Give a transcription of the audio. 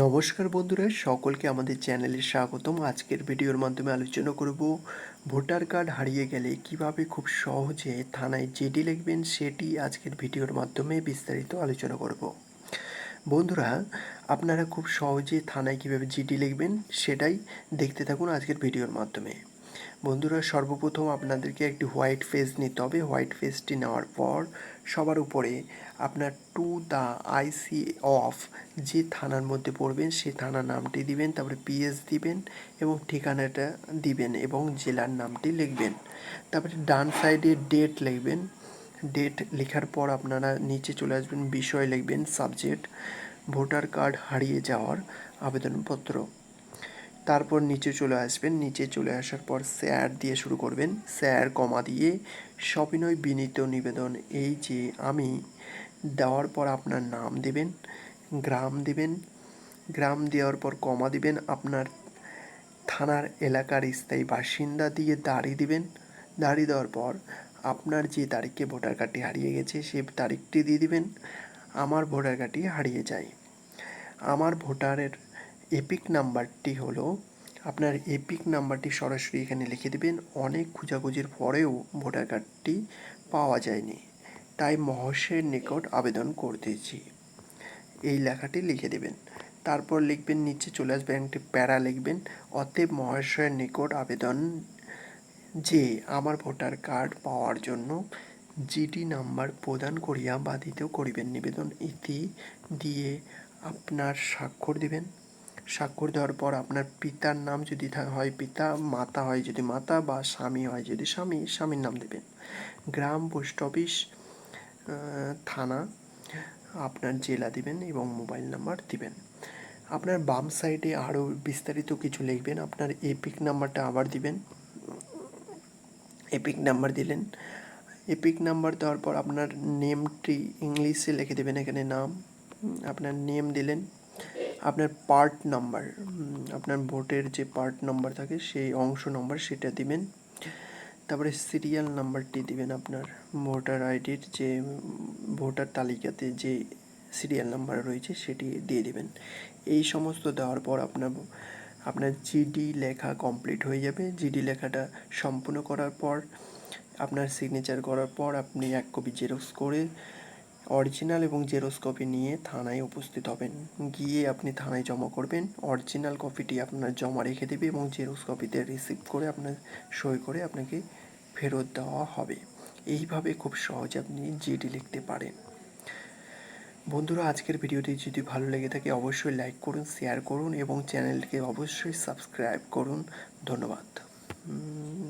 নমস্কার বন্ধুরা, সকলকে আমাদের চ্যানেলে স্বাগতম। আজকের ভিডিওর মাধ্যমে আলোচনা করব ভোটার কার্ড হারিয়ে গেলে কীভাবে খুব সহজে থানায় জিডি লিখবেন সেটি আজকের ভিডিওর মাধ্যমে বিস্তারিত আলোচনা করব। বন্ধুরা, আপনারা খুব সহজে থানায় কীভাবে জিডি লিখবেন সেটাই দেখতে থাকুন আজকের ভিডিওর মাধ্যমে। বন্ধুরা, সর্বপ্রথম আপনাদেরকে একটি হোয়াইট ফেস নিতে হবে। হোয়াইট ফেসটি নেওয়ার পর সবার উপরে আপনার টু দ্য আইসি অফ যে থানার মধ্যে পড়বেন সে থানার নামটি দিবেন, তারপরে পিএস দিবেন এবং ঠিকানাটা দিবেন এবং জেলার নামটি লিখবেন। তারপরে ডান সাইডে ডেট লিখবেন। ডেট লেখার পর আপনারা নিচে চলে আসবেন, বিষয় লিখবেন, সাবজেক্ট, ভোটার কার্ড হারিয়ে যাওয়ার আবেদনপত্র। তারপর নিচে চলে আসবেন। নিচে চলে আসার পর স্যার দিয়ে শুরু করবেন। স্যার কমা দিয়ে সবিনয় বিনীত নিবেদন এই যে আমি দেওয়ার পর আপনার নাম দেবেন, গ্রাম দেবেন, গ্রাম দেওয়ার পর কমা দিবেন, আপনার থানার এলাকার স্থায়ী বাসিন্দা দিয়ে দাড়ি দিবেন। দাড়ি দেওয়ার পর আপনার যে তারিখে ভোটার কার্ডটি হারিয়ে গেছে সে তারিখটি দিয়ে দিবেন। আমার ভোটার কার্ডটি হারিয়ে যায়। আমার ভোটারের এপিক নাম্বারটি হলো, আপনার এপিক নাম্বারটি সরাসরি এখানে লিখে দেবেন। অনেক খোঁজাখুঁজির পরেও ভোটার কার্ডটি পাওয়া যায়নি। তাই মহাশয়ের নিকট আবেদন করতেছি এই লেখাটি লিখে দেবেন। তারপর লিখবেন, নিচে চলে আসবেন একটি প্যারা লিখবেন। অতএব মহাশয়ের নিকট আবেদন যে আমার ভোটার কার্ড পাওয়ার জন্য জিডি নাম্বার প্রদান করিয়া বাধিত করিবেন নিবেদন ইতি দিয়ে আপনার স্বাক্ষর দিবেন। স্বাক্ষর দেওয়ার পর আপনার পিতার নাম যদি হয় পিতা, মাতা হয় যদি মাতা বা স্বামী হয় যদি স্বামী, স্বামীর নাম দেবেন। গ্রাম, পোস্ট অফিস থানা, আপনার জেলা দিবেন এবং মোবাইল নাম্বার দিবেন। আপনার বাম সাইডে আরও বিস্তারিত কিছু লিখবেন। আপনার এপিক নাম্বারটা আবার দিবেন। এপিক নাম্বার দিলেন। এপিক নাম্বার দেওয়ার পর আপনার নেমটি ইংলিশে লিখে দেবেন এখানে নাম। আপনার নেম দিলেন। আপনার পার্ট নাম্বার আপনার ভোটের যে পার্ট নাম্বার থাকে, সেই অংশ নাম্বার সেটা দিবেন। তারপরে সিরিয়াল নাম্বারটি দিবেন আপনার ভোটার আইডির যে ভোটার তালিকাতে যে সিরিয়াল নাম্বার রয়েছে সেটি দিয়ে দিবেন। এই সমস্ত দেওয়ার পর আপনার আপনার জিডি লেখা কমপ্লিট হয়ে যাবে। জিডি লেখাটা সম্পূর্ণ করার পর, আপনার সিগনেচার করার পর আপনি এক কপি জেরক্স করে অরিজিনাল এবং জেরক্স কপি নিয়ে থানায় উপস্থিত হবেন। গিয়ে আপনি থানায় জমা করবেন। অরিজিনাল কপিটি আপনার জমা রেখে দেবে এবং জেরক্স কপিতে রিসিভ করে আপনার সই করে আপনাকে ফেরত দেওয়া হবে। এইভাবে খুব সহজে আপনি জিডি লিখতে পারেন। বন্ধুরা, আজকের ভিডিওটি যদি ভালো লেগে থাকে, অবশ্যই লাইক করুন, শেয়ার করুন এবং চ্যানেলকে অবশ্যই সাবস্ক্রাইব করুন। ধন্যবাদ।